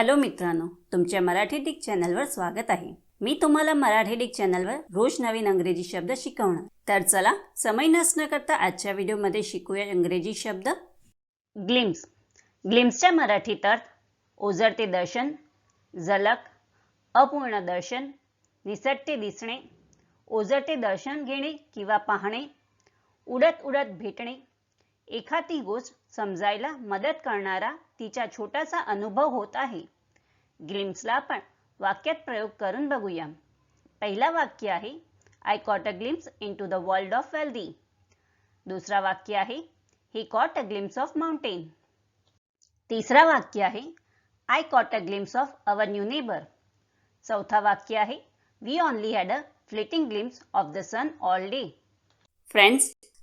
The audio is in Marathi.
हॅलो मित्रांनो तुमच्या मराठी डिक चॅनलवर स्वागत आहे. मी तुम्हाला मराठी डिक चॅनलवर रोज नवीन अंग्रेजी शब्द शिकवणार. तर चला समय नसणं करता आजच्या व्हिडिओमध्ये शिकूया इंग्रजी शब्द. ग्लिम्स ग्लिम्सच्या मराठीत अर्थ ओझरते दर्शन झलक अपूर्ण दर्शन निसटते दिसणे ओझरते दर्शन घेणे किंवा पाहणे उडत उडत भेटणे एखादी गोष्ट समजायला मदत करणारा तिचा छोटासा अनुभव होत आहे. ग्लिम्सला आपण वाक्यात प्रयोग करून बघूया. पहिला वाक्य आहे I caught a glimpse into the world of wealthy दुसरा वाक्य आहे he caught a glimpse of mountain तिसरा वाक्य आहे I caught a glimpse of our new neighbour चौथा वाक्य आहे we only had a fleeting glimpse of the sun all day friends